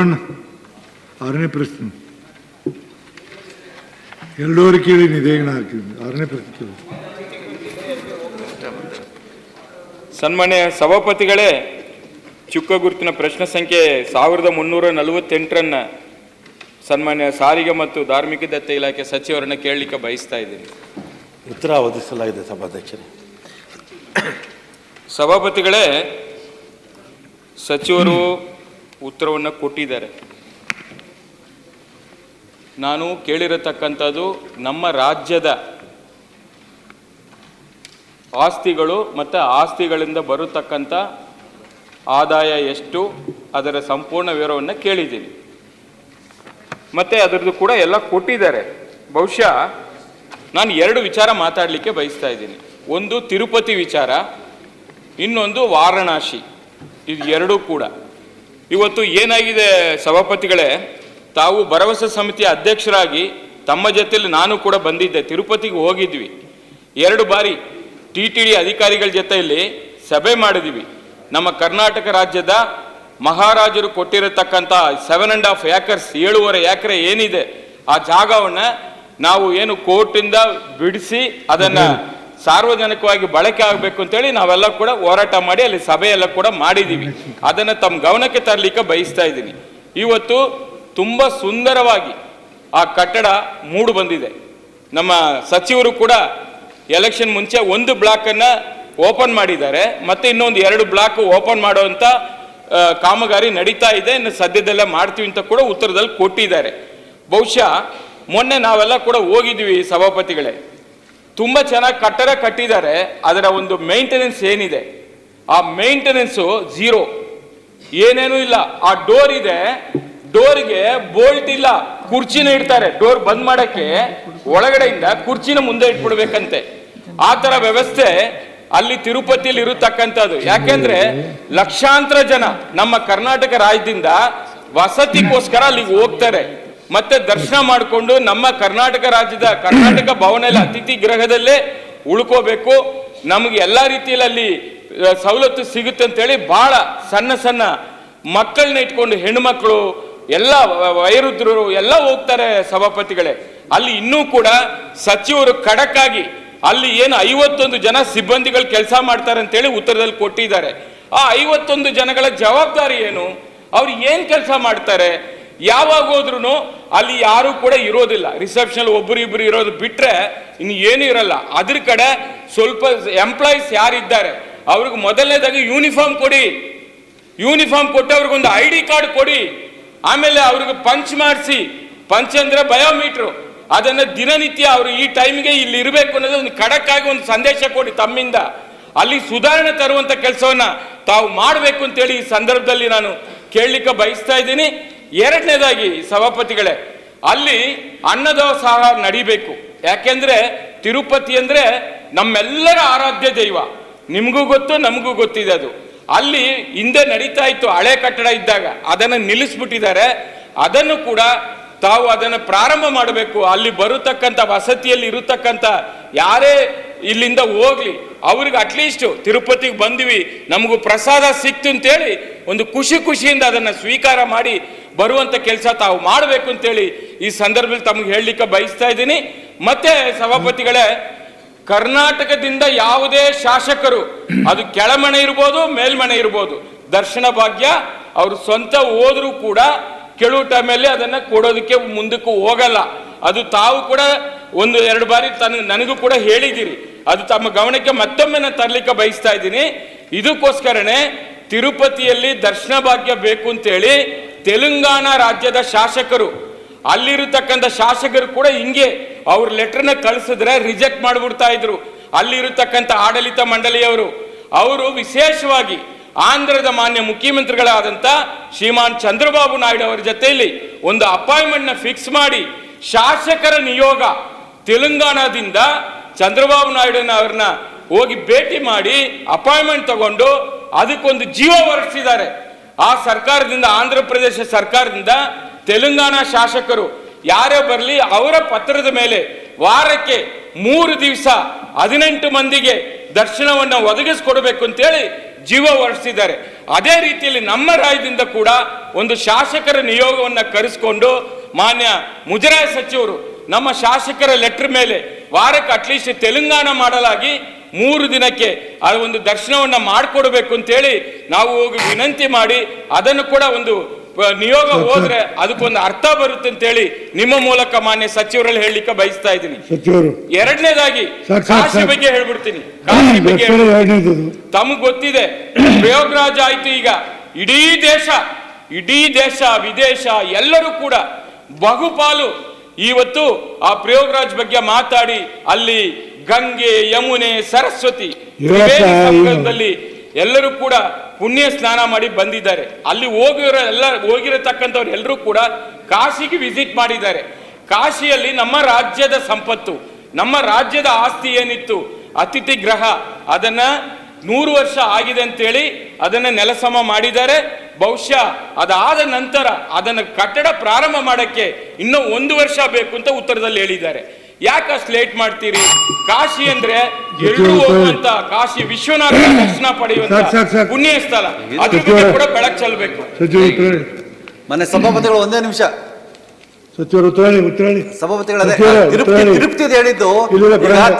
ರೇವಣ್ಣ ಆರನೇ ಪ್ರಶ್ನೆ. ಎಲ್ಲರೂ ಕೇಳಿ ನಿದೇಗಣ ಹಾಕಿದ್ವಿ ಆರನೇ ಪ್ರಶ್ನೆ ಕೇಳಿ. ಸನ್ಮಾನ್ಯ ಸಭಾಪತಿಗಳೇ ಚುಕ್ಕ ಗುರುತಿನ ಪ್ರಶ್ನೆ ಸಂಖ್ಯೆ ಸಾವಿರದ ಮುನ್ನೂರ ನಲವತ್ತೆಂಟರನ್ನ ಸನ್ಮಾನ್ಯ ಸಾರಿಗೆ ಮತ್ತು ಧಾರ್ಮಿಕ ದತ್ತ ಇಲಾಖೆ ಸಚಿವರನ್ನ ಕೇಳಲಿಕ್ಕೆ ಬಯಸ್ತಾ ಇದ್ದೀನಿ. ಉತ್ತರ ಒದಗಿಸಲಾಗಿದೆ ಸಭಾಧ್ಯಕ್ಷರೇ. ಸಭಾಪತಿಗಳೇ ಸಚಿವರು ಉತ್ತರವನ್ನು ಕೊಟ್ಟಿದ್ದಾರೆ. ನಾನು ಕೇಳಿರತಕ್ಕಂಥದ್ದು ನಮ್ಮ ರಾಜ್ಯದ ಆಸ್ತಿಗಳು ಮತ್ತು ಆಸ್ತಿಗಳಿಂದ ಬರತಕ್ಕಂಥ ಆದಾಯ ಎಷ್ಟು, ಅದರ ಸಂಪೂರ್ಣ ವಿವರವನ್ನು ಕೇಳಿದ್ದೀನಿ. ಮತ್ತು ಅದರದ್ದು ಕೂಡ ಎಲ್ಲ ಕೊಟ್ಟಿದ್ದಾರೆ. ಬಹುಶಃ ನಾನು ಎರಡು ವಿಚಾರ ಮಾತಾಡಲಿಕ್ಕೆ ಬಯಸ್ತಾ ಇದ್ದೀನಿ. ಒಂದು ತಿರುಪತಿ ವಿಚಾರ, ಇನ್ನೊಂದು ವಾರಣಾಸಿ. ಇದು ಎರಡೂ ಕೂಡ. ಇವತ್ತು ಏನಾಗಿದೆ ಸಭಾಪತಿಗಳೇ, ತಾವು ಭರವಸೆ ಸಮಿತಿಯ ಅಧ್ಯಕ್ಷರಾಗಿ ತಮ್ಮ ಜೊತೆಯಲ್ಲಿ ನಾನು ಕೂಡ ಬಂದಿದ್ದೆ, ತಿರುಪತಿಗೆ ಹೋಗಿದ್ವಿ. ಎರಡು ಬಾರಿ ಟಿ ಟಿ ಡಿ ಅಧಿಕಾರಿಗಳ ಜೊತೆಯಲ್ಲಿ ಸಭೆ ಮಾಡಿದ್ವಿ. ನಮ್ಮ ಕರ್ನಾಟಕ ರಾಜ್ಯದ ಮಹಾರಾಜರು ಕೊಟ್ಟಿರತಕ್ಕಂಥ ಸೆವೆನ್ ಆ್ಯಂಡ್ ಹಾಫ್ ಏಕರ್ಸ್ ಏಳುವರೆ ಎಕರೆ ಏನಿದೆ, ಆ ಜಾಗವನ್ನು ನಾವು ಏನು ಕೋರ್ಟಿಂದ ಬಿಡಿಸಿ ಅದನ್ನ ಸಾರ್ವಜನಿಕವಾಗಿ ಬಳಕೆ ಆಗಬೇಕು ಅಂತೇಳಿ ನಾವೆಲ್ಲ ಕೂಡ ಹೋರಾಟ ಮಾಡಿ ಅಲ್ಲಿ ಸಭೆಯೆಲ್ಲ ಕೂಡ ಮಾಡಿದ್ದೀವಿ ಅದನ್ನು ತಮ್ಮ ಗಮನಕ್ಕೆ ತರಲಿಕ್ಕೆ ಬಯಸ್ತಾ ಇದ್ದೀನಿ. ಇವತ್ತು ತುಂಬ ಸುಂದರವಾಗಿ ಆ ಕಟ್ಟಡ ಮೂಡು ಬಂದಿದೆ. ನಮ್ಮ ಸಚಿವರು ಕೂಡ ಎಲೆಕ್ಷನ್ ಮುಂಚೆ ಒಂದು ಬ್ಲಾಕನ್ನು ಓಪನ್ ಮಾಡಿದ್ದಾರೆ. ಮತ್ತು ಇನ್ನೊಂದು ಎರಡು ಬ್ಲಾಕ್ ಓಪನ್ ಮಾಡುವಂಥ ಕಾಮಗಾರಿ ನಡೀತಾ ಇದೆ. ಇನ್ನು ಸದ್ಯದಲ್ಲೇ ಮಾಡ್ತೀವಿ ಅಂತ ಕೂಡ ಉತ್ತರದಲ್ಲಿ ಕೊಟ್ಟಿದ್ದಾರೆ. ಬಹುಶಃ ಮೊನ್ನೆ ನಾವೆಲ್ಲ ಕೂಡ ಹೋಗಿದ್ವಿ ಸಭಾಪತಿಗಳೇ. ತುಂಬ ಚೆನ್ನಾಗಿ ಕಟ್ಟಡ ಕಟ್ಟಿದ್ದಾರೆ, ಅದರ ಒಂದು ಮೇಂಟೆನೆನ್ಸ್ ಏನಿದೆ? ಆ ಮೇಂಟೆನೆನ್ಸು ಝೀರೋ ಏನೇನೂ ಇಲ್ಲ. ಆ ಡೋರ್ ಇದೆ ಡೋರ್ಗೆ ಬೋಲ್ಟ್ ಇಲ್ಲ, ಕುರ್ಚಿನ ಇಡ್ತಾರೆ. ಡೋರ್ ಬಂದ್ ಮಾಡಕ್ಕೆ ಒಳಗಡೆಯಿಂದ ಕುರ್ಚಿನ ಮುಂದೆ ಇಟ್ಬಿಡ್ಬೇಕಂತೆ. ಆ ತರ ವ್ಯವಸ್ಥೆ ಅಲ್ಲಿ ತಿರುಪತಿಯಲ್ಲಿ ಇರತಕ್ಕಂಥದ್ದು. ಯಾಕೆಂದ್ರೆ ಲಕ್ಷಾಂತರ ಜನ ನಮ್ಮ ಕರ್ನಾಟಕ ರಾಜ್ಯದಿಂದ ವಸತಿಗೋಸ್ಕರ ಅಲ್ಲಿಗೆ ಹೋಗ್ತಾರೆ. ಮತ್ತೆ ದರ್ಶನ ಮಾಡಿಕೊಂಡು ನಮ್ಮ ಕರ್ನಾಟಕ ರಾಜ್ಯದ ಕರ್ನಾಟಕ ಭವನದಲ್ಲಿ ಅತಿಥಿ ಗೃಹದಲ್ಲೇ ಉಳ್ಕೋಬೇಕು. ನಮಗೆ ಎಲ್ಲ ರೀತಿಯಲ್ಲಿ ಅಲ್ಲಿ ಸವಲತ್ತು ಸಿಗುತ್ತೆ ಅಂತೇಳಿ ಭಾಳ ಸಣ್ಣ ಸಣ್ಣ ಮಕ್ಕಳನ್ನ ಇಟ್ಕೊಂಡು ಹೆಣ್ಮಕ್ಳು, ಎಲ್ಲ ವೈರುದ್ರರು ಎಲ್ಲ ಹೋಗ್ತಾರೆ ಸಭಾಪತಿಗಳೇ. ಅಲ್ಲಿ ಇನ್ನೂ ಕೂಡ ಸಚಿವರು ಖಡಕ್ಕಾಗಿ ಅಲ್ಲಿ ಏನು ಐವತ್ತೊಂದು ಜನ ಸಿಬ್ಬಂದಿಗಳು ಕೆಲಸ ಮಾಡ್ತಾರೆ ಅಂತೇಳಿ ಉತ್ತರದಲ್ಲಿ ಕೊಟ್ಟಿದ್ದಾರೆ. ಆ ಐವತ್ತೊಂದು ಜನಗಳ ಜವಾಬ್ದಾರಿ ಏನು? ಅವ್ರು ಏನ್ ಕೆಲಸ ಮಾಡ್ತಾರೆ? ಯಾವಾಗ ಹೋದ್ರು ಅಲ್ಲಿ ಯಾರು ಕೂಡ ಇರೋದಿಲ್ಲ. ರಿಸೆಪ್ಷನ್ ಒಬ್ಬರು ಇಬ್ಬರು ಇರೋದು ಬಿಟ್ಟರೆ ಇನ್ನು ಏನು ಇರಲ್ಲ. ಅದ್ರ ಕಡೆ ಸ್ವಲ್ಪ ಎಂಪ್ಲಾಯೀಸ್ ಯಾರಿದ್ದಾರೆ, ಅವ್ರಿಗೆ ಮೊದಲನೇದಾಗಿ ಯೂನಿಫಾರ್ಮ್ ಕೊಡಿ. ಯೂನಿಫಾರ್ಮ್ ಕೊಟ್ಟು ಅವ್ರಿಗೊಂದು ಐ ಡಿ ಕಾರ್ಡ್ ಕೊಡಿ. ಆಮೇಲೆ ಅವ್ರಿಗೆ ಪಂಚ್ ಮಾಡಿಸಿ. ಪಂಚ್ ಅಂದರೆ ಬಯೋಮೀಟ್ರು ಅದನ್ನು ದಿನನಿತ್ಯ ಅವರು ಈ ಟೈಮ್ಗೆ ಇಲ್ಲಿ ಇರಬೇಕು ಅನ್ನೋದು ಒಂದು ಖಡಕ್ಕಾಗಿ ಒಂದು ಸಂದೇಶ ಕೊಡಿ ತಮ್ಮಿಂದ. ಅಲ್ಲಿ ಸುಧಾರಣೆ ತರುವಂಥ ಕೆಲಸವನ್ನು ತಾವು ಮಾಡಬೇಕು ಅಂತೇಳಿ ಈ ಸಂದರ್ಭದಲ್ಲಿ ನಾನು ಕೇಳಲಿಕ್ಕೆ ಬಯಸ್ತಾ ಇದ್ದೀನಿ. ಎರಡನೇದಾಗಿ ಸಭಾಪತಿಗಳೇ, ಅಲ್ಲಿ ಅನ್ನದಾಸೋಹ ನಡಿಬೇಕು. ಯಾಕೆಂದ್ರೆ ತಿರುಪತಿ ಅಂದ್ರೆ ನಮ್ಮೆಲ್ಲರ ಆರಾಧ್ಯ ದೈವ. ನಿಮಗೂ ಗೊತ್ತು, ನಮಗೂ ಗೊತ್ತಿದೆ ಅದು. ಅಲ್ಲಿ ಹಿಂದೆ ನಡೀತಾ ಇತ್ತು ಹಳೆ ಕಟ್ಟಡ ಇದ್ದಾಗ, ಅದನ್ನು ನಿಲ್ಲಿಸ್ಬಿಟ್ಟಿದ್ದಾರೆ. ಅದನ್ನು ಕೂಡ ತಾವು ಅದನ್ನು ಪ್ರಾರಂಭ ಮಾಡಬೇಕು. ಅಲ್ಲಿ ಬರತಕ್ಕಂಥ ವಸತಿಯಲ್ಲಿ ಇರತಕ್ಕಂಥ ಯಾರೇ ಇಲ್ಲಿಂದ ಹೋಗ್ಲಿ, ಅವ್ರಿಗೆ ಅಟ್ಲೀಸ್ಟ್ ತಿರುಪತಿಗೆ ಬಂದ್ವಿ. ನಮಗೂ ಪ್ರಸಾದ ಸಿಕ್ತು ಅಂತೇಳಿ ಒಂದು ಖುಷಿ ಖುಷಿಯಿಂದ ಅದನ್ನು ಸ್ವೀಕಾರ ಮಾಡಿ ಬರುವಂತ ಕೆಲಸ ತಾವು ಮಾಡಬೇಕು ಅಂತೇಳಿ ಈ ಸಂದರ್ಭದಲ್ಲಿ ತಮಗೆ ಹೇಳಲಿಕ್ಕೆ ಬಯಸ್ತಾ ಇದ್ದೀನಿ. ಮತ್ತೆ ಸಭಾಪತಿಗಳೇ, ಕರ್ನಾಟಕದಿಂದ ಯಾವುದೇ ಶಾಸಕರು, ಅದು ಕೆಳಮನೆ ಇರ್ಬೋದು, ಮೇಲ್ಮನೆ ಇರ್ಬೋದು, ದರ್ಶನ ಭಾಗ್ಯ, ಅವರು ಸ್ವಂತ ಹೋದರೂ ಕೂಡ ಕೆಲವು ಟೈಮಲ್ಲಿ ಅದನ್ನ ಕೊಡೋದಕ್ಕೆ ಮುಂದಕ್ಕೂ ಹೋಗಲ್ಲ. ಅದು ತಾವು ಕೂಡ ಒಂದು ಎರಡು ಬಾರಿ ತನ್ನ ನನಗೂ ಕೂಡ ಹೇಳಿದ್ದೀರಿ. ಅದು ತಮ್ಮ ಗಮನಕ್ಕೆ ಮತ್ತೊಮ್ಮೆ ನಾನು ತರಲಿಕ್ಕೆ ಬಯಸ್ತಾ ಇದ್ದೀನಿ. ಇದಕ್ಕೋಸ್ಕರನೇ ತಿರುಪತಿಯಲ್ಲಿ ದರ್ಶನ ಭಾಗ್ಯ ಬೇಕು ಅಂತೇಳಿ ತೆಲಂಗಾಣ ರಾಜ್ಯದ ಶಾಸಕರು, ಅಲ್ಲಿರತಕ್ಕಂಥ ಶಾಸಕರು ಕೂಡ ಹಿಂಗೆ ಅವ್ರ ಲೆಟರ್ನ ಕಳಿಸಿದ್ರೆ ರಿಜೆಕ್ಟ್ ಮಾಡಿಬಿಡ್ತಾ ಇದ್ರು. ಅಲ್ಲಿರತಕ್ಕಂಥ ಆಡಳಿತ ಮಂಡಳಿಯವರು, ಅವರು ವಿಶೇಷವಾಗಿ ಆಂಧ್ರದ ಮಾನ್ಯ ಮುಖ್ಯಮಂತ್ರಿಗಳಾದಂಥ ಶ್ರೀಮಾನ್ ಚಂದ್ರಬಾಬು ನಾಯ್ಡು ಅವರ ಜೊತೆಯಲ್ಲಿ ಒಂದು ಅಪಾಯಿಂಟ್ಮೆಂಟ್ನ ಫಿಕ್ಸ್ ಮಾಡಿ ಶಾಸಕರ ನಿಯೋಗ ತೆಲಂಗಾಣದಿಂದ ಚಂದ್ರಬಾಬು ನಾಯ್ಡುನ ಅವ್ರನ್ನ ಹೋಗಿ ಭೇಟಿ ಮಾಡಿ ಅಪಾಯಿಂಟ್ಮೆಂಟ್ ತಗೊಂಡು ಅದಕ್ಕೊಂದು ಜೀವ ಹೊರಡಿಸಿದ್ದಾರೆ ಆ ಸರ್ಕಾರದಿಂದ, ಆಂಧ್ರ ಪ್ರದೇಶ ಸರ್ಕಾರದಿಂದ ತೆಲಂಗಾಣ ಶಾಸಕರು ಯಾರೇ ಬರಲಿ, ಅವರ ಪತ್ರದ ಮೇಲೆ ವಾರಕ್ಕೆ ಮೂರು ದಿವಸ ಹದಿನೆಂಟು ಮಂದಿಗೆ ದರ್ಶನವನ್ನು ಒದಗಿಸ್ಕೊಡ್ಬೇಕು ಅಂತೇಳಿ ಜೀವ ಹೊರಿಸಿದ್ದಾರೆ ಅದೇ ರೀತಿಯಲ್ಲಿ ನಮ್ಮ ರಾಜ್ಯದಿಂದ ಕೂಡ ಒಂದು ಶಾಸಕರ ನಿಯೋಗವನ್ನು ಕರೆಸ್ಕೊಂಡು ಮಾನ್ಯ ಮುಜರಾಯ ಸಚಿವರು ನಮ್ಮ ಶಾಸಕರ ಲೆಟರ್ ಮೇಲೆ ವಾರಕ್ಕೆ ಅಟ್ಲೀಸ್ಟ್ ತೆಲಂಗಾಣ ಮಾಡಲಾಗಿ ಮೂರು ದಿನಕ್ಕೆ ಆ ಒಂದು ದರ್ಶನವನ್ನ ಮಾಡಿಕೊಡ್ಬೇಕು ಅಂತೇಳಿ ನಾವು ಹೋಗಿ ವಿನಂತಿ ಮಾಡಿ ಅದನ್ನು ಕೂಡ ಒಂದು ನಿಯೋಗ ಹೋದ್ರೆ ಅದಕ್ಕೊಂದು ಅರ್ಥ ಬರುತ್ತೆ ಅಂತ ಹೇಳಿ ನಿಮ್ಮ ಮೂಲಕ ಮಾನ್ಯ ಸಚಿವರಲ್ಲಿ ಹೇಳಲಿಕ್ಕೆ ಬಯಸ್ತಾ ಇದ್ದೀನಿ. ಎರಡನೇದಾಗಿ ಕಾಶಿ ಬಗ್ಗೆ ಹೇಳ್ಬಿಡ್ತೀನಿ. ಕಾಶಿ ಬಗ್ಗೆ ತಮಗೆ ಗೊತ್ತಿದೆ ಪ್ರಯೋಗರಾಜ್ ಆಯ್ತು ಈಗ. ಇಡೀ ದೇಶ ಇಡೀ ದೇಶ ವಿದೇಶ ಎಲ್ಲರೂ ಕೂಡ ಬಹುಪಾಲು ಇವತ್ತು ಆ ಪ್ರಯೋಗರಾಜ್ ಬಗ್ಗೆ ಮಾತಾಡಿ ಅಲ್ಲಿ ಗಂಗೆ ಯಮುನೆ ಸರಸ್ವತಿ ಸಂಘದಲ್ಲಿ ಸಂಗಮದಲ್ಲಿ ಎಲ್ಲರೂ ಕೂಡ ಪುಣ್ಯ ಸ್ನಾನ ಮಾಡಿ ಬಂದಿದ್ದಾರೆ. ಅಲ್ಲಿ ಹೋಗಿರೋ ಎಲ್ಲ ಹೋಗಿರತಕ್ಕಂಥವ್ರು ಎಲ್ಲರೂ ಕೂಡ ಕಾಶಿಗೆ ವಿಸಿಟ್ ಮಾಡಿದ್ದಾರೆ. ಕಾಶಿಯಲ್ಲಿ ನಮ್ಮ ರಾಜ್ಯದ ಸಂಪತ್ತು ನಮ್ಮ ರಾಜ್ಯದ ಆಸ್ತಿ ಏನಿತ್ತು ಅತಿಥಿ ಗ್ರಹ ಅದನ್ನ ನೂರು ವರ್ಷ ಆಗಿದೆ ಅಂತೇಳಿ ಅದನ್ನ ನೆಲಸಮ ಮಾಡಿದ್ದಾರೆ. ಬಹುಶಃ ಅದಾದ ನಂತರ ಅದನ್ನ ಕಟ್ಟಡ ಪ್ರಾರಂಭ ಮಾಡಕ್ಕೆ ಇನ್ನೂ ಒಂದು ವರ್ಷ ಬೇಕು ಅಂತ ಉತ್ತರದಲ್ಲಿ ಹೇಳಿದ್ದಾರೆ. ಯಾಕೆ ಅಷ್ಟು ಲೇಟ್ ಮಾಡ್ತೀರಿ? ಕಾಶಿ ಅಂದ್ರೆ ಎಲ್ಲರೂ ಹೋಗುವಂತ ಕಾಶಿ ವಿಶ್ವನಾಥ ದರ್ಶನ ಪಡೆಯುವಂತ. ಪುಣ್ಯ ಸ್ಥಳ. ಅದ್ರ ಬಗ್ಗೆ ಕೂಡ ಬೆಳಕು ಚೆಲ್ಲಬೇಕು ಮನೆ ಸಭಾಪತಿಗಳು ಒಂದೇ ನಿಮಿಷ. ಸಚಿವರು. ಸಭಾಪತಿಗಳೇ ತಿರುಪ್ತಿ ಹೇಳಿದ್ದು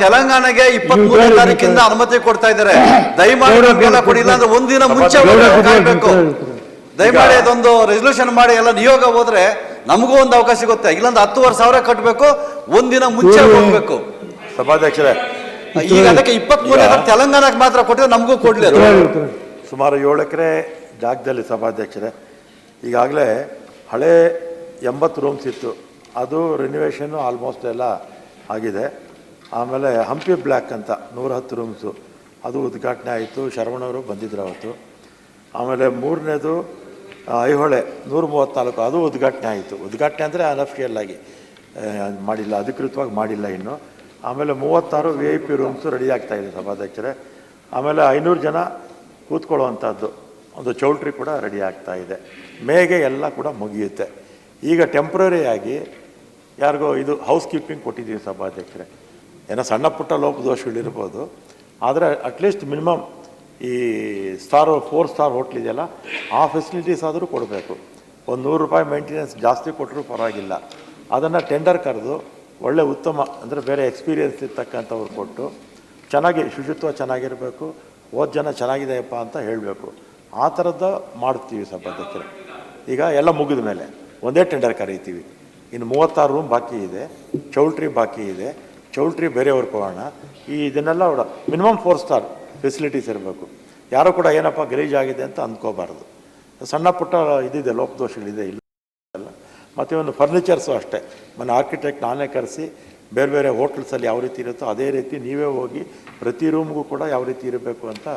ತೆಲಂಗಾಣಗೆ ಇಪ್ಪತ್ತ್ ಮೂರನೇ ತಾರೀಕಿಂದ ಅನುಮತಿ ಕೊಡ್ತಾ ಇದ್ದಾರೆ. ದಯಮಾಡಿ ಕೊಡಿಲ್ಲ ಅಂದ್ರೆ ಒಂದಿನ ಮುಂಚೆ ದಯಮಾಡಿ ಅದೊಂದು ರೆಸಲ್ಯೂಷನ್ ಮಾಡಿ ಎಲ್ಲ ನಿಯೋಗ ಹೋದ್ರೆ ನಮಗೂ ಒಂದು ಅವಕಾಶ ಸಿಗುತ್ತೆ. ಇಲ್ಲೊಂದು ಹತ್ತುವರೆ ಸಾವಿರ ಕಟ್ಟಬೇಕು ಒಂದಿನ ಮುಂಚೆ. ಹೋಗ್ಬೇಕು. ಸಭಾಧ್ಯಕ್ಷರೇ ಈಗ ಅದಕ್ಕೆ ಇಪ್ಪತ್ತ್ ಮೂರನೇ ತೆಲಂಗಾಣಕ್ಕೆ ಮಾತ್ರ ಕೊಟ್ಟಿದ್ರೆ ನಮಗೂ ಕೊಡ್ಲಿ. ಸುಮಾರು ಏಳು ಎಕರೆ ಜಾಗದಲ್ಲಿ ಸಭಾಧ್ಯಕ್ಷರೇ. ಈಗಾಗಲೇ ಹಳೆ ಎಂಬತ್ತು ರೂಮ್ಸ್ ಇತ್ತು. ಅದು ರಿನೋವೇಷನ್ನು ಆಲ್ಮೋಸ್ಟ್ ಎಲ್ಲ ಆಗಿದೆ. ಆಮೇಲೆ ಹಂಪಿ ಬ್ಲ್ಯಾಕ್ ಅಂತ ನೂರ ಹತ್ತು ರೂಮ್ಸು ಅದು ಉದ್ಘಾಟನೆ ಆಯಿತು. ಶರವಣವರು ಬಂದಿದ್ರು ಅವತ್ತು. ಆಮೇಲೆ ಮೂರನೇದು ಐಹೊಳೆ ನೂರ ಮೂವತ್ತ್ನಾಲ್ಕು ಅದು ಉದ್ಘಾಟನೆ ಆಯಿತು. ಉದ್ಘಾಟನೆ ಅಂದರೆ ಅನಫಿಷಿಯಲ್ ಆಗಿ ಮಾಡಿಲ್ಲ, ಅಧಿಕೃತವಾಗಿ ಮಾಡಿಲ್ಲ ಇನ್ನು. ಆಮೇಲೆ ಮೂವತ್ತಾರು V I P rooms ready ಆಗ್ತಾ ಇದೆ ಸಭಾಧ್ಯಕ್ಷರೇ. ಆಮೇಲೆ ಐನೂರು ಜನ ಕೂತ್ಕೊಳ್ಳುವಂಥದ್ದು, ಒಂದು ಚೌಲ್ಟ್ರಿ ಕೂಡ ರೆಡಿ ಆಗ್ತಾ ಇದೆ. ಮೇಗೆ ಎಲ್ಲ ಕೂಡ ಮುಗಿಯುತ್ತೆ. ಈಗ ಟೆಂಪ್ರರಿಯಾಗಿ ಯಾರಿಗೋ ಇದು ಹೌಸ್ ಕೀಪಿಂಗ್ ಕೊಟ್ಟಿದ್ದೀವಿ ಸಭಾಧ್ಯಕ್ಷರೇ. ಏನೋ ಸಣ್ಣ ಪುಟ್ಟ ಲೋಪದೋಷಗಳಿರ್ಬೋದು. ಆದರೆ ಅಟ್ಲೀಸ್ಟ್ ಮಿನಿಮಮ್ ಈ ಸ್ಟಾರ್ ಫೋರ್ ಸ್ಟಾರ್ ಹೋಟ್ಲ್ ಇದೆಯಲ್ಲ, ಆ ಫೆಸಿಲಿಟೀಸ್ ಆದರೂ ಕೊಡಬೇಕು. ಒಂದು ನೂರು ರೂಪಾಯಿ ಮೇಂಟೆನೆನ್ಸ್ ಜಾಸ್ತಿ ಕೊಟ್ಟರೂ ಪರವಾಗಿಲ್ಲ. ಅದನ್ನು ಟೆಂಡರ್ ಕರೆದು, ಒಳ್ಳೆ ಉತ್ತಮ, ಅಂದರೆ ಬೇರೆ ಎಕ್ಸ್ಪೀರಿಯೆನ್ಸ್ ಇರ್ತಕ್ಕಂಥವ್ರು ಕೊಟ್ಟು, ಚೆನ್ನಾಗಿ, ಶುಚಿತ್ವ ಚೆನ್ನಾಗಿರಬೇಕು, ಓದ್ ಜನ ಚೆನ್ನಾಗಿದೆಯಪ್ಪ ಅಂತ ಹೇಳಬೇಕು. ಆ ಥರದ್ದು ಮಾಡ್ತೀವಿ ಸಭಾಧ್ಯಕ್ಷರೇ. ಈಗ ಎಲ್ಲ ಮುಗಿದ ಮೇಲೆ, ಒಂದೇ ಟೆಂಡರ್ ಕರೀತೀವಿ. ಇನ್ನು ಮೂವತ್ತಾರು ರೂಮ್ ಬಾಕಿ ಇದೆ, ಚೌಲ್ಟ್ರಿ ಬಾಕಿ ಇದೆ, ಚೌಲ್ಟ್ರಿ ಬೇರೆಯವ್ರಿಗೆ ಕೊಡೋಣ. ಈ ಇದನ್ನೆಲ್ಲ ಮಿನಿಮಮ್ ಫೋರ್ ಸ್ಟಾರ್ ಫೆಸಿಲಿಟೀಸ್ ಇರಬೇಕು. ಯಾರೂ ಕೂಡ ಏನಪ್ಪ ಗಲೀಜಾಗಿದೆ ಅಂತ ಅಂದ್ಕೋಬಾರ್ದು. ಸಣ್ಣ ಪುಟ್ಟ ಇದಿದೆ, ಲೋಪದೋಷಗಳಿದೆ, ಇಲ್ಲ ಮತ್ತು ಒಂದು ಫರ್ನಿಚರ್ಸು ಅಷ್ಟೇ. ಮನೆ ಆರ್ಕಿಟೆಕ್ಟ್ ನಾನೇ ಕರೆಸಿ, ಬೇರೆ ಬೇರೆ ಹೋಟ್ಲ್ಸಲ್ಲಿ ಯಾವ ರೀತಿ ಇರುತ್ತೋ ಅದೇ ರೀತಿ ನೀವೇ ಹೋಗಿ ಪ್ರತಿ ರೂಮ್ಗೂ ಕೂಡ ಯಾವ ರೀತಿ ಇರಬೇಕು ಅಂತ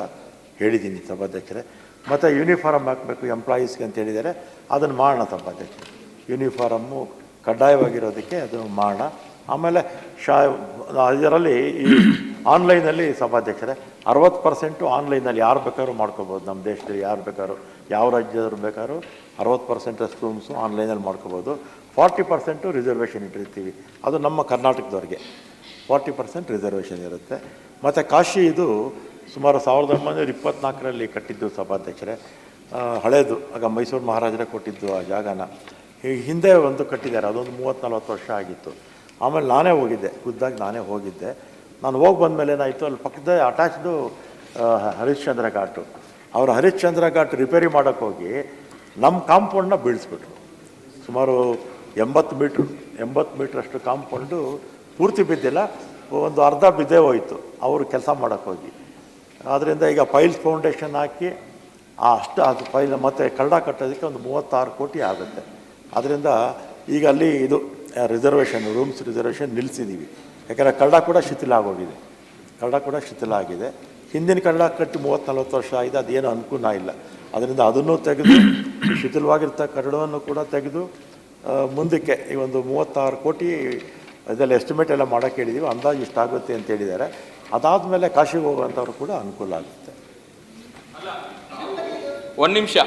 ಹೇಳಿದ್ದೀನಿ ಸಭಾಧ್ಯಕ್ಷರೇ. ಮತ್ತು ಯೂನಿಫಾರಮ್ ಹಾಕಬೇಕು ಎಂಪ್ಲಾಯೀಸ್ಗೆ ಅಂತ ಹೇಳಿದ್ದಾರೆ. ಅದನ್ನು ಮಾಡೋಣ ಸಭಾಧ್ಯಕ್ಷರೇ. ಯೂನಿಫಾರಮ್ಮು ಕಡ್ಡಾಯವಾಗಿರೋದಕ್ಕೆ ಅದು ಮಾಡೋಣ ಆಮೇಲೆ ಶಾ ಇದರಲ್ಲಿ ಈ ಆನ್ಲೈನಲ್ಲಿ ಸಭಾಧ್ಯಕ್ಷರೇ ಅರವತ್ತು ಪರ್ಸೆಂಟು ಆನ್ಲೈನಲ್ಲಿ ಯಾರು ಬೇಕಾದ್ರೂ ಮಾಡ್ಕೋಬೋದು. ನಮ್ಮ ದೇಶದಲ್ಲಿ ಯಾರು ಬೇಕಾದ್ರೂ, ಯಾವ ರಾಜ್ಯದವ್ರು ಬೇಕಾದ್ರೂ ಅರವತ್ತು ಪರ್ಸೆಂಟಷ್ಟು ರೂಮ್ಸು ಆನ್ಲೈನಲ್ಲಿ ಮಾಡ್ಕೋಬೋದು. ಫಾರ್ಟಿ ಪರ್ಸೆಂಟು ರಿಸರ್ವೇಷನ್ ಇಟ್ಟಿರ್ತೀವಿ. ಅದು ನಮ್ಮ ಕರ್ನಾಟಕದವ್ರಿಗೆ. ಫಾರ್ಟಿ ಪರ್ಸೆಂಟ್ ರಿಸರ್ವೇಷನ್ ಇರುತ್ತೆ. ಮತ್ತು ಕಾಶಿ ಇದು ಸುಮಾರು ಸಾವಿರದ ಒಂಬೈನೂರ ಇಪ್ಪತ್ನಾಲ್ಕರಲ್ಲಿ ಕಟ್ಟಿದ್ದು ಸಭಾಧ್ಯಕ್ಷರೇ. ಹಳೇದು. ಆಗ ಮೈಸೂರು ಮಹಾರಾಜರೇ ಕೊಟ್ಟಿದ್ದು ಆ ಜಾಗನ. ಹಿಂದೆ ಒಂದು ಕಟ್ಟಿದ್ದಾರೆ. ಅದೊಂದು ಮೂವತ್ತು ನಲ್ವತ್ತು ವರ್ಷ ಆಗಿತ್ತು. ಆಮೇಲೆ ನಾನೇ ಹೋಗಿದ್ದೆ. ಖುದ್ದಾಗಿ ನಾನೇ ಹೋಗಿದ್ದೆ. ನಾನು ಹೋಗಿ ಬಂದಮೇಲೆ ಏನಾಯಿತು, ಅಲ್ಲಿ ಪಕ್ಕದ ಅಟ್ಯಾಚ್ಡು ಹರಿಶ್ಚಂದ್ರ ಘಾಟು. ಅವರು ಹರಿಶ್ಚಂದ್ರ ಘಾಟ್ ರಿಪೇರಿ ಮಾಡೋಕ್ಕೆ ಹೋಗಿ ನಮ್ಮ ಕಾಂಪೌಂಡನ್ನ ಬೀಳಿಸ್ಬಿಟ್ರು. ಸುಮಾರು ಎಂಬತ್ತು ಮೀಟ್ರ್, ಎಂಬತ್ತು ಮೀಟ್ರಷ್ಟು ಕಾಂಪೌಂಡು ಪೂರ್ತಿ ಬಿದ್ದಿಲ್ಲ, ಒಂದು ಅರ್ಧ ಬಿದ್ದೇ ಹೋಯಿತು ಅವರು ಕೆಲಸ ಮಾಡೋಕ್ಕೆ ಹೋಗಿ. ಆದ್ದರಿಂದ ಈಗ ಪೈಲ್ಸ್ ಫೌಂಡೇಶನ್ ಹಾಕಿ ಆ ಅಷ್ಟು ಅದು ಪೈಲ್ ಮತ್ತು ಕಳ್ಳ ಕಟ್ಟೋದಕ್ಕೆ ಒಂದು ಮೂವತ್ತಾರು ಕೋಟಿ ಆಗುತ್ತೆ. ಅದರಿಂದ ಈಗ ಅಲ್ಲಿ ಇದು ರಿಸರ್ವೇಷನ್ ರೂಮ್ಸ್ ರಿಸರ್ವೇಷನ್ ನಿಲ್ಲಿಸಿದ್ದೀವಿ ಯಾಕಂದರೆ ಕನ್ನಡ ಕೂಡ ಶಿಥಿಲ ಆಗೋಗಿದೆ ಕನ್ನಡ ಕೂಡ ಶಿಥಿಲ ಆಗಿದೆ ಹಿಂದಿನ ಕನ್ನಡ ಕಟ್ಟಿ ಮೂವತ್ತು ನಲ್ವತ್ತು ವರ್ಷ ಆಗಿದೆ ಅದೇನು ಅನುಕೂಲ ಇಲ್ಲ. ಅದರಿಂದ ಅದನ್ನು ತೆಗೆದು ಶಿಥಿಲವಾಗಿರ್ತ ಕನ್ನಡವನ್ನು ಕೂಡ ತೆಗೆದು ಮುಂದಕ್ಕೆ ಈ ಒಂದು ಮೂವತ್ತಾರು ಕೋಟಿ ಇದೆಲ್ಲ ಎಸ್ಟಿಮೇಟ್ ಎಲ್ಲ ಮಾಡೋಕ್ಕೆ ಹೇಳಿದ್ದೀವಿ ಅಂದಾಜು ಇಷ್ಟಾಗುತ್ತೆ ಅಂತ ಹೇಳಿದ್ದಾರೆ. ಅದಾದಮೇಲೆ ಕಾಶಿಗೆ ಹೋಗುವಂಥವ್ರು ಕೂಡ ಅನುಕೂಲ ಆಗುತ್ತೆ. ಒಂದು ನಿಮಿಷ.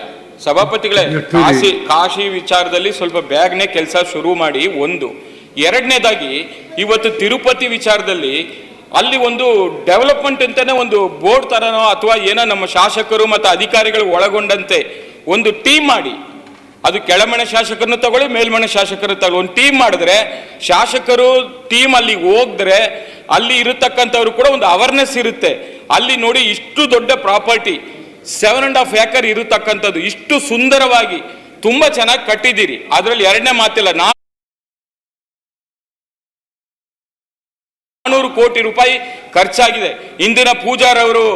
ಸಭಾಪತಿಗಳೇ ಕಾಶಿ ಕಾಶಿ ವಿಚಾರದಲ್ಲಿ ಸ್ವಲ್ಪ ಬ್ಯಾಗ್ನೇ ಕೆಲಸ ಶುರು ಮಾಡಿ ಒಂದು ಎರಡನೇದಾಗಿ ಇವತ್ತು ತಿರುಪತಿ ವಿಚಾರದಲ್ಲಿ ಅಲ್ಲಿ ಒಂದು ಡೆವಲಪ್ಮೆಂಟ್ ಅಂತಾನೆ ಒಂದು ಬೋರ್ಡ್ ತರನೋ ಅಥವಾ ಏನೋ ನಮ್ಮ ಶಾಸಕರು ಮತ್ತು ಅಧಿಕಾರಿಗಳು ಒಳಗೊಂಡಂತೆ ಒಂದು ಟೀಮ್ ಮಾಡಿ, ಅದು ಕೆಳಮನೆ ಶಾಸಕರನ್ನು ತಗೊಳ್ಳಿ, ಮೇಲ್ಮನೆ ಶಾಸಕರನ್ನು ತಗೊಳ್ಳಿ. ಒಂದು ಟೀಮ್ ಮಾಡಿದ್ರೆ, ಶಾಸಕರು ಟೀಮ್ ಅಲ್ಲಿ ಹೋಗಿದ್ರೆ, ಅಲ್ಲಿ ಇರತಕ್ಕಂಥವ್ರು ಕೂಡ ಒಂದು ಅವೇರ್ನೆಸ್ ಇರುತ್ತೆ. ಅಲ್ಲಿ ನೋಡಿ ಇಷ್ಟು ದೊಡ್ಡ property seven and half acre ಇರತಕ್ಕಂಥದ್ದು, ಇಷ್ಟು ಸುಂದರವಾಗಿ, ತುಂಬಾ ಚೆನ್ನಾಗಿ ಕಟ್ಟಿದ್ದೀರಿ. ಅದರಲ್ಲಿ ಎರಡನೇ ಮಾತಿಲ್ಲ, ನಾ ನಾನೂರು ಕೋಟಿ ರೂಪಾಯಿ ಖರ್ಚಾಗಿದೆ. ಇಂದಿನ ಪೂಜಾರವರು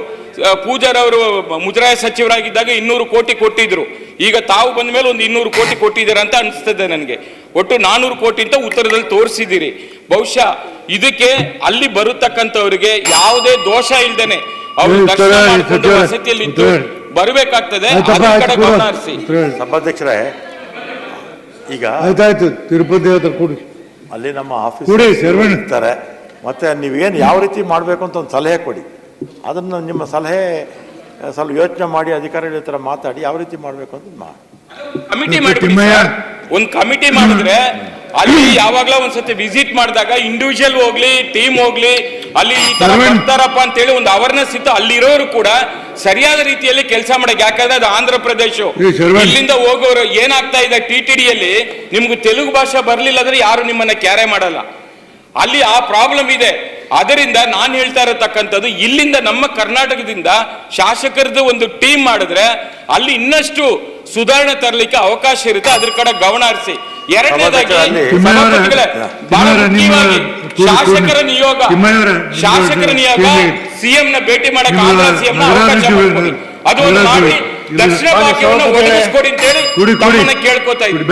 ಪೂಜಾರವರು ಮುಜರಾಯಿ ಸಚಿವರಾಗಿದ್ದಾಗ ಇನ್ನೂರು ಕೋಟಿ ಕೊಟ್ಟಿದ್ರು. ಈಗ ತಾವು ಬಂದ ಮೇಲೆ ಒಂದು ಇನ್ನೂರು ಕೋಟಿ ಕೊಟ್ಟಿದ್ದೀರಾ ಅಂತ ಅನಿಸ್ತದೆ ನನಗೆ. ಒಟ್ಟು ನಾನೂರು ಕೋಟಿ ಅಂತ ಉತ್ತರದಲ್ಲಿ ತೋರಿಸಿದ್ದೀರಿ. ಬಹುಶಃ ಇದಕ್ಕೆ ಅಲ್ಲಿ ಬರತಕ್ಕಂಥವ್ರಿಗೆ ಯಾವುದೇ ದೋಷ ಇಲ್ದೇನೆ ಅವರು ದರ್ಶನ ಹೇಳಿ, ವಸತಿಯಲ್ಲಿ ಇದ್ದು ಬರಬೇಕಾಗ್ತದೆ. ಅದ್ರ ಕಡೆ ಗಮನ ಹರಿಸಿ ಸಭಾಧ್ಯಕ್ಷರೇ ಈಗ ಆಯ್ತಾಯ್ತು ತಿರುಪತಿ ಹತ್ರ ಕೂಡಿ. ಅಲ್ಲಿ ನಮ್ಮ ಆಫೀಸ್ ಕೊಡಿ, ಶರವಣ. ಇರ್ತಾರೆ. ಮತ್ತೆ ನೀವೇನು ಯಾವ ರೀತಿ ಮಾಡಬೇಕು ಅಂತ ಒಂದು ಸಲಹೆ ಕೊಡಿ. ಅದನ್ನು ನಿಮ್ಮ ಸಲಹೆ ಸ್ವಲ್ಪ ಯೋಚನೆ ಮಾಡಿ ಅಧಿಕಾರಿಗಳ ಹತ್ರ ಮಾತಾಡಿ ಯಾವ ರೀತಿ ಮಾಡಬೇಕು ಅಂತ ಮಾಡಿ ಕಮಿಟಿ ಮಾಡಿ ಮಾಡ್ಬಿಡಿ. ಒಂದ್ ಕಮಿಟಿ ಮಾಡಿದ್ರೆ ಅಲ್ಲಿ ಯಾವಾಗ್ಲೂ ಒಂದ್ಸತಿ ವಿಸಿಟ್ ಮಾಡಿದಾಗ ಇಂಡಿವಿಜುವಲ್ ಹೋಗ್ಲಿ ಟೀಮ್ ಹೋಗ್ಲಿ ಅಲ್ಲಿ ಈ ತರ ಅರವಿಂದ್. ಬರ್ತಾರಪ್ಪ ಅಂತೇಳಿ ಒಂದು ಅವೇರ್ನೆಸ್ ಇತ್ತು. ಅಲ್ಲಿರೋರು ಕೂಡ ಸರಿಯಾದ ರೀತಿಯಲ್ಲಿ ಕೆಲಸ ಮಾಡಕ್ಕೆ ಯಾಕಂದ್ರೆ ಅದು ಆಂಧ್ರ ಪ್ರದೇಶ. ಇಲ್ಲಿಂದ ಹೋಗೋರು ಏನಾಗ್ತಾ ಇದೆ ಟಿ ಟಿ ಡಿಯಲ್ಲಿ ನಿಮ್ಗೆ ತೆಲುಗು ಭಾಷೆ ಬರ್ಲಿಲ್ಲ ಅಂದ್ರೆ ಯಾರು ನಿಮ್ಮನ್ನ ಕ್ಯಾರೆ ಮಾಡಲ್ಲ. ಅಲ್ಲಿ ಆ ಪ್ರಾಬ್ಲಮ್ ಇದೆ ಅದರಿಂದ ನಾನು ಹೇಳ್ತಾ ಇರತಕ್ಕಂಥದ್ದು ಇಲ್ಲಿಂದ ನಮ್ಮ ಕರ್ನಾಟಕದಿಂದ ಶಾಸಕರದ್ದು ಒಂದು ಟೀಮ್ ಮಾಡಿದ್ರೆ ಅಲ್ಲಿ ಇನ್ನಷ್ಟು ಸುಧಾರಣೆ ತರಲಿಕ್ಕೆ ಅವಕಾಶ ಇರುತ್ತೆ ಅದ್ರ ಕಡೆ ಗಮನ ಹರಿಸಿ ಎರಡನೇದಾಗಿ ಶಾಸಕರ ನಿಯೋಗ ಶಾಸಕರ ನಿಯೋಗ. ಸಿಎಂ ನ ಭೇಟಿ ಮಾಡಕ್ಕೆ ನಿಮ್ಮ ಆಂಧ್ರ ಸಿಎಂ ನ ನಗರಾಭಿವೃದ್ಧಿ ಅವಕಾಶ ಮಾಡಿಕೊಡಿ. ಅದು ಒಂದು ಮಾಡಿ. ದಕ್ಷಿಣ ಭಾಗವನ್ನು ಒದಗಿಸ್ಕೊಡಿ ಅಂತೇಳಿ ಕೇಳ್ಕೊತಾ ಇದ್ದೀನಿ